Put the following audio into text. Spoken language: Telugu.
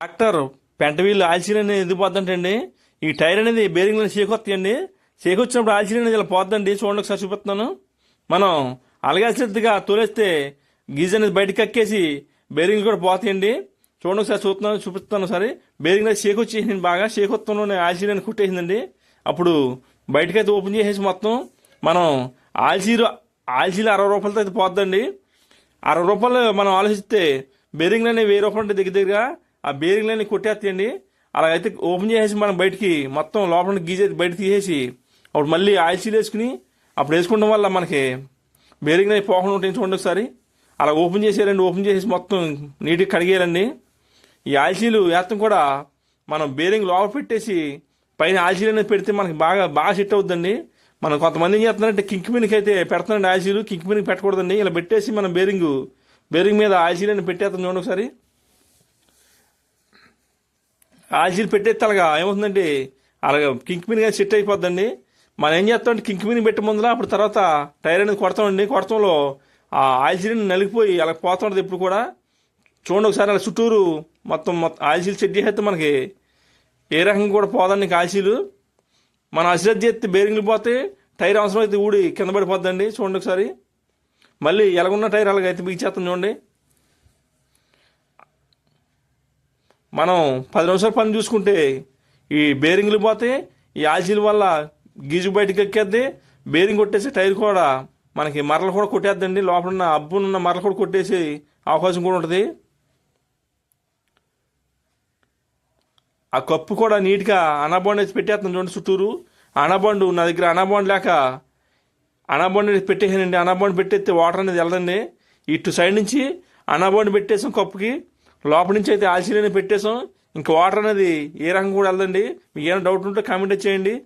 డాక్టర్ పెంట వీళ్ళు ఆల్చిన అనేది ఎందుకు పోద్దంటండి? ఈ టైర్ అనేది బేరింగ్లో చేకొస్తాయండి చేకొచ్చినప్పుడు ఆల్చిన అనేది ఇలా పోద్దండి. చూడండి ఒకసారి చూపిస్తున్నాను. మనం అలగాల్సినట్టుగా తోలేస్తే గీజ్ అనేది బయటకు కక్కేసి బేరింగ్లు కూడా పోతాయండి. చూడండి ఒకసారి చూస్తున్నాను చూపిస్తాను సరే బేరింగ్ అనేది షేక్ వచ్చేసింది బాగా. షేక్ వస్తున్నాను ఆల్సీన్ కుట్టేసిందండి. అప్పుడు బయటకైతే ఓపెన్ చేసేసి మొత్తం మనం ఆల్సీలు ఆల్సీలు అరవై రూపాయలతో అయితే పోద్దండి. అరవై రూపాయలు మనం ఆలోచిస్తే బేరింగ్లని వెయ్యి రూపాయలు దగ్గర దగ్గర ఆ బేరింగ్లని కొట్టేస్తాయండి అలాగైతే ఓపెన్ చేసేసి మనం బయటికి మొత్తం లోపల ఉన్న అయితే బయట తీసేసి అప్పుడు మళ్ళీ ఆయిల్ సీల్ వేసుకుని అప్పుడు వేసుకోవడం వల్ల మనకి బేరింగ్ అనేది పోకుండా ఉంటాయి. చూడండి ఒకసారి. అలా ఓపెన్ చేసేయాలండి. ఓపెన్ చేసేసి మొత్తం నీట్గా కడిగేయాలండి. ఈ ఆయిల్ సీలు వేస్తాం కూడా మనం బేరింగ్ లోపల పెట్టేసి పైన ఆయిల్ సీల్ అనేది పెడితే మనకి బాగా బాగా సెట్ అవుతుందండి. మనం కొంతమంది ఏం చేస్తున్నారంటే కింక్ మీదకి అయితే పెడుతున్నాండి ఆయిల్ సీలు. కింక్ మీదకి పెట్టకూడదండి. ఇలా పెట్టేసి మనం బేరింగ్ బేరింగ్ మీద ఆయిల్ సీల్ అని పెట్టేస్తాం. చూడండి ఒకసారి. ఆల్జీలు పెట్టేస్తే అలాగా ఏమవుతుందండి? అలాగా కింక్ మీదగా సెట్ అయిపోద్దండి. మనం ఏం చేస్తామంటే కింక్ మిన్ పెట్టే ముందర అప్పుడు తర్వాత టైర్ అనేది కొడతామండి. కొడతంలో ఆ ఆయిల్ నలిగిపోయి అలా పోతుంటుంది ఎప్పుడు కూడా. చూడండి ఒకసారి అలా చుట్టూరు మొత్తం మొత్తం ఆయిల్ సెట్ చేసేస్తే మనకి ఏ రకంగా కూడా పోదండి ఆయిల్సీలు మనం అశ్రద్ధ చేస్తే బేరింగ్లు పోతే టైర్ అవసరం అయితే ఊడి కింద పడిపోద్దండి. చూడండి ఒకసారి. మళ్ళీ ఎలాగున్న టైర్ అలాగైతే బిగిచేస్తాం చూడండి. మనం పది నిమిషాలు పని చూసుకుంటే ఈ బేరింగ్లు పోతే ఈ ఆల్జీల వల్ల గీజు బయటకు ఎక్కేద్ది బేరింగ్ కొట్టేసి టైర్ కూడా మనకి మరలు కూడా కొట్టేద్దండి. లోపల ఉన్న అబ్బునున్న మరలు కూడా కొట్టేసి అవకాశం కూడా ఉంటుంది. ఆ కప్పు కూడా నీట్గా అనాబాండ్ వేసి పెట్టేస్తాను చూడండి చుట్టూరు. అనాబాండ్ నా దగ్గర అనాబాండ్ లేక అనాబాండ్ అనేది పెట్టేసానండి. అనాబాండ్ పెట్టేస్తే వాటర్ అనేది వెళ్ళదండి. ఇటు సైడ్ నుంచి అనాబాండ్ పెట్టేసాం కప్పుకి. లోపల నుంచి అయితే ఆల్సీలని పెట్టేశాం. పెట్టేసాం ఇంకా వాటర్ అనేది ఏ రకంగా కూడా వెళ్ళదండి. మీకు ఏమైనా డౌట్ ఉంటే కామెంట్ చేయండి.